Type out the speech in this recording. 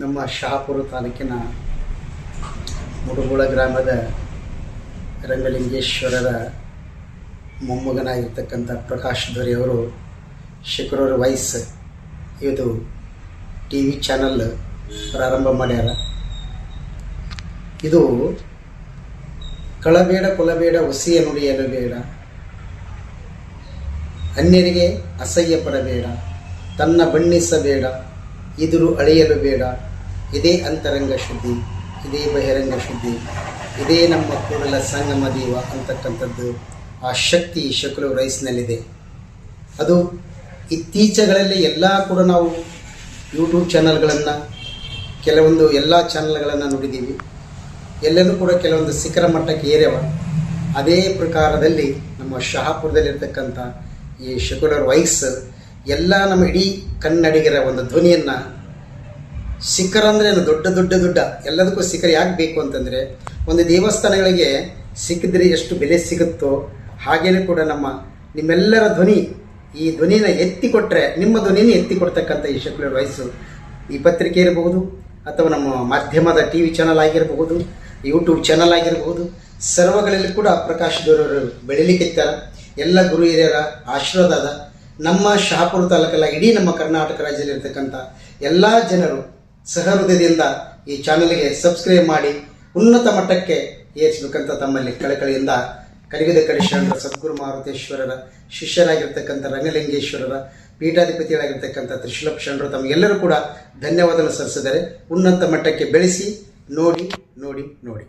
ನಮ್ಮ ಶಹಾಪುರ ತಾಲೂಕಿನ ಮುಡುಗೋಳ ಗ್ರಾಮದ ರಂಗಲಿಂಗೇಶ್ವರರ ಮೊಮ್ಮಗನಾಗಿರ್ತಕ್ಕಂಥ ಪ್ರಕಾಶ್ ದೊರೆಯವರು ಶುಕ್ರವಾರ ವಯಸ್ ಇದು ಟಿ ವಿ ಚಾನಲ್ ಪ್ರಾರಂಭ ಮಾಡ್ಯಾರ. ಇದು ಕಳಬೇಡ ಕೊಲಬೇಡ ಹುಸಿಯ ನುಡಿಯಲು ಬೇಡ ಅನ್ಯರಿಗೆ ಅಸಹ್ಯ ಪಡಬೇಡ, ತನ್ನ ಬಣ್ಣಿಸಬೇಡ, ಇದುರು ಅಳೆಯಲು ಬೇಡ ಇದೇ ಅಂತರಂಗ ಶುದ್ಧಿ, ಇದೇ ಬಹಿರಂಗ ಶುದ್ಧಿ, ಇದೇ ನಮ್ಮ ಕೂಡಲ ಸಂಗಮ ದೇವ ಅಂತಕ್ಕಂಥದ್ದು ಆ ಶಕ್ತಿ ಶಕುಲು ರೈಸ್ನಲ್ಲಿದೆ. ಅದು ಇತ್ತೀಚೆಗಳಲ್ಲಿ ಎಲ್ಲ ಕೂಡ ನಾವು ಯೂಟ್ಯೂಬ್ ಚಾನಲ್ಗಳನ್ನು ಕೆಲವೊಂದು ಎಲ್ಲ ಚಾನಲ್ಗಳನ್ನು ನೋಡಿದ್ದೀವಿ. ಎಲ್ಲರೂ ಕೂಡ ಕೆಲವೊಂದು ಶಿಖರ ಮಟ್ಟಕ್ಕೆ ಏರ್ಯವ. ಅದೇ ಪ್ರಕಾರದಲ್ಲಿ ನಮ್ಮ ಶಹಾಪುರದಲ್ಲಿರ್ತಕ್ಕಂಥ ಈ ಶಕುಲರ್ ವೈಸ್, ಎಲ್ಲ ನಮ್ಮ ಇಡೀ ಕನ್ನಡಿಗರ ಒಂದು ಧ್ವನಿಯನ್ನು ಶಿಖರ ಅಂದರೆ ದೊಡ್ಡ ದೊಡ್ಡ ದೊಡ್ಡ, ಎಲ್ಲದಕ್ಕೂ ಶಿಖರ ಯಾಕೆ ಬೇಕು ಅಂತಂದರೆ ಒಂದು ದೇವಸ್ಥಾನಗಳಿಗೆ ಸಿಕ್ಕಿದ್ರೆ ಎಷ್ಟು ಬೆಲೆ ಸಿಗುತ್ತೋ ಹಾಗೇನೆ ಕೂಡ ನಮ್ಮ ನಿಮ್ಮೆಲ್ಲರ ಧ್ವನಿ, ಈ ಧ್ವನಿನ ಎತ್ತಿ ಕೊಟ್ಟರೆ ನಿಮ್ಮ ಧ್ವನಿನ ಎತ್ತಿ ಕೊಡ್ತಕ್ಕಂಥ ಈ ಶಕ್ಲರ್ ವಯಸ್ಸು ಈ ಪತ್ರಿಕೆ ಇರಬಹುದು, ಅಥವಾ ನಮ್ಮ ಮಾಧ್ಯಮದ ಟಿ ವಿ ಚಾನಲ್ ಆಗಿರಬಹುದು, ಯೂಟ್ಯೂಬ್ ಚಾನಲ್ ಆಗಿರಬಹುದು, ಸರ್ವಗಳಲ್ಲಿ ಕೂಡ ಪ್ರಕಾಶ್ ದೂರವರು ಬೆಳಿಲಿಕ್ಕಿತ್ತಾರ ಎಲ್ಲ ಗುರು ಹಿರಿಯರ ಆಶೀರ್ವಾದ ನಮ್ಮ ಶಹಾಪುರ ತಾಲೂಕಲ್ಲ, ಇಡೀ ನಮ್ಮ ಕರ್ನಾಟಕ ರಾಜ್ಯದಲ್ಲಿರ್ತಕ್ಕಂಥ ಎಲ್ಲ ಜನರು ಸಹೃದಯದಿಂದ ಈ ಚಾನಲ್ಗೆ ಸಬ್ಸ್ಕ್ರೈಬ್ ಮಾಡಿ ಉನ್ನತ ಮಟ್ಟಕ್ಕೆ ಏರಿಸಬೇಕಂತ ತಮ್ಮಲ್ಲಿ ಕಳಕಳಿಯಿಂದ ಕಲಿಗದ ಕಡೆ ಶರಣರ ಸದ್ಗುರು ಮಾರುತೇಶ್ವರರ ಶಿಷ್ಯರಾಗಿರ್ತಕ್ಕಂಥ ರಂಗಲಿಂಗೇಶ್ವರರ, ಪೀಠಾಧಿಪತಿಗಳಾಗಿರ್ತಕ್ಕಂಥ ತ್ರಿಶೂಲಪ್ ಶರಣರು ತಮಗೆಲ್ಲರೂ ಕೂಡ ಧನ್ಯವಾದಗಳು ಸಲ್ಲಿಸಿದರೆ ಉನ್ನತ ಮಟ್ಟಕ್ಕೆ ಬೆಳೆಸಿ ನೋಡಿ ನೋಡಿ ನೋಡಿ.